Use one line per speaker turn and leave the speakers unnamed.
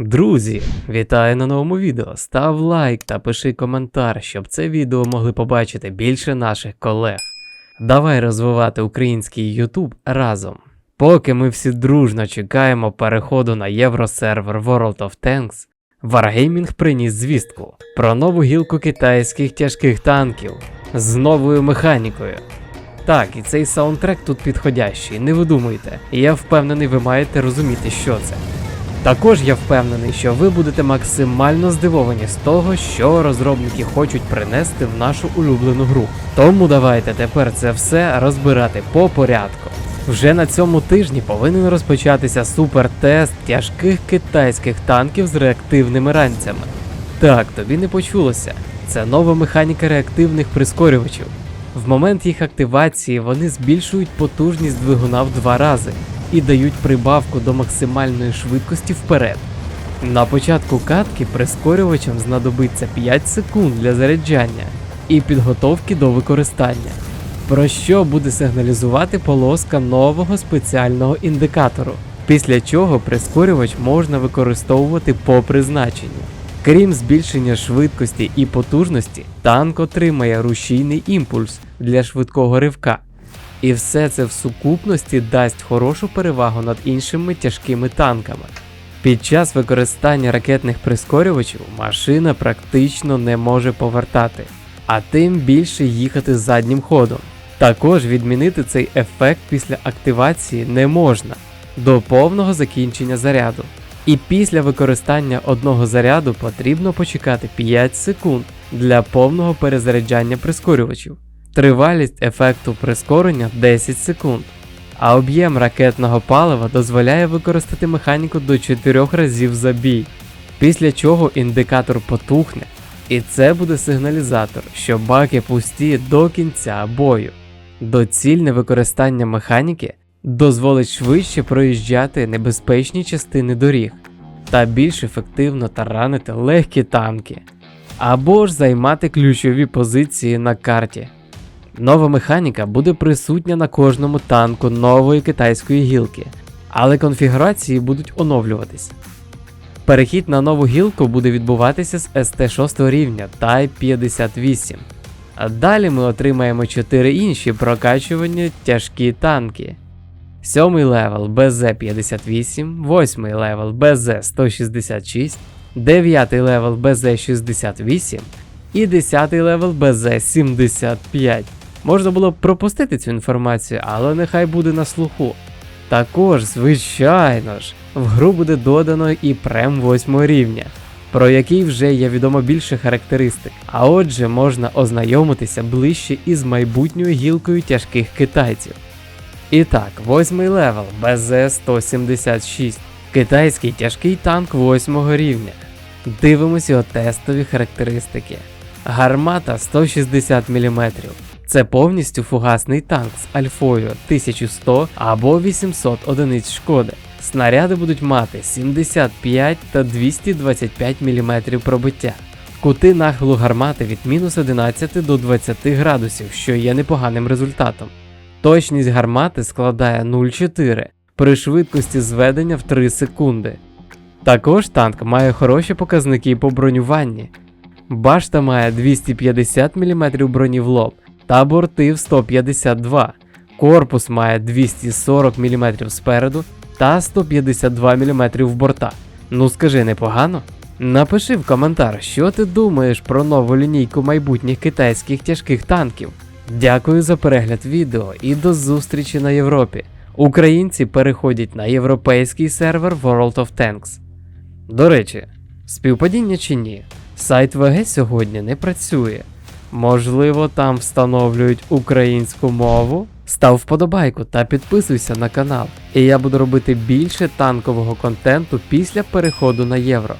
Друзі, вітаю на новому відео. Став лайк та пиши коментар, щоб це відео могли побачити більше наших колег. Давай розвивати український YouTube разом. Поки ми всі дружно чекаємо переходу на євросервер World of Tanks, Wargaming приніс звістку про нову гілку китайських тяжких танків з новою механікою. Так, і цей саундтрек тут підходящий, не видумуйте. І я впевнений, ви маєте розуміти, що це. Також я впевнений, що ви будете максимально здивовані з того, що розробники хочуть принести в нашу улюблену гру. Тому давайте тепер це все розбирати по порядку. Вже на цьому тижні повинен розпочатися супертест тяжких китайських танків з реактивними ранцями. Так, тобі не почулося. Це нова механіка реактивних прискорювачів. В момент їх активації вони збільшують потужність двигуна в два рази і дають прибавку до максимальної швидкості вперед. На початку катки прискорювачам знадобиться 5 секунд для заряджання і підготовки до використання, про що буде сигналізувати полоска нового спеціального індикатору, після чого прискорювач можна використовувати по призначенню. Крім збільшення швидкості і потужності, танк отримає рушійний імпульс для швидкого ривка. І все це в сукупності дасть хорошу перевагу над іншими тяжкими танками. Під час використання ракетних прискорювачів машина практично не може повертати, а тим більше їхати заднім ходом. Також відмінити цей ефект після активації не можна до повного закінчення заряду. І після використання одного заряду потрібно почекати 5 секунд для повного перезаряджання прискорювачів. Тривалість ефекту прискорення 10 секунд, а об'єм ракетного палива дозволяє використати механіку до 4 разів за бій, після чого індикатор потухне, і це буде сигналізатор, що баки пусті до кінця бою. Доцільне використання механіки дозволить швидше проїжджати небезпечні частини доріг та більш ефективно таранити легкі танки, або ж займати ключові позиції на карті. Нова механіка буде присутня на кожному танку нової китайської гілки, але конфігурації будуть оновлюватись. Перехід на нову гілку буде відбуватися з СТ6 рівня Type 58. А далі ми отримаємо 4 інші прокачування тяжкі танки. Сьомий левел БЗ-58, восьмий левел БЗ-166, дев'ятий левел БЗ-68 і 10 левел БЗ-75. Можна було б пропустити цю інформацію, але нехай буде на слуху. Також, звичайно ж, в гру буде додано і прем 8 рівня, про який вже є відомо більше характеристик, а отже можна ознайомитися ближче із майбутньою гілкою тяжких китайців. І так, восьмий левел БЗ-176, китайський тяжкий танк 8 рівня. Дивимося його тестові характеристики. Гармата 160 мм. Це повністю фугасний танк з альфою 1100 або 800 одиниць шкоди. Снаряди будуть мати 75 та 225 мм пробиття. Кути нахилу гармати від мінус 11 до 20 градусів, що є непоганим результатом. Точність гармати складає 0,4 при швидкості зведення в 3 секунди. Також танк має хороші показники по бронюванні. Башта має 250 мм броні в лоб та борти в 152. Корпус має 240 мм спереду та 152 мм в борта. Ну скажи непогано? Напиши в коментар, що ти думаєш про нову лінійку майбутніх китайських тяжких танків. Дякую за перегляд відео і до зустрічі на Європі. Українці переходять на європейський сервер World of Tanks. До речі, співпадіння чи ні? Сайт ВГ сьогодні не працює. Можливо, там встановлюють українську мову? Став вподобайку та підписуйся на канал, і я буду робити більше танкового контенту після переходу на євро.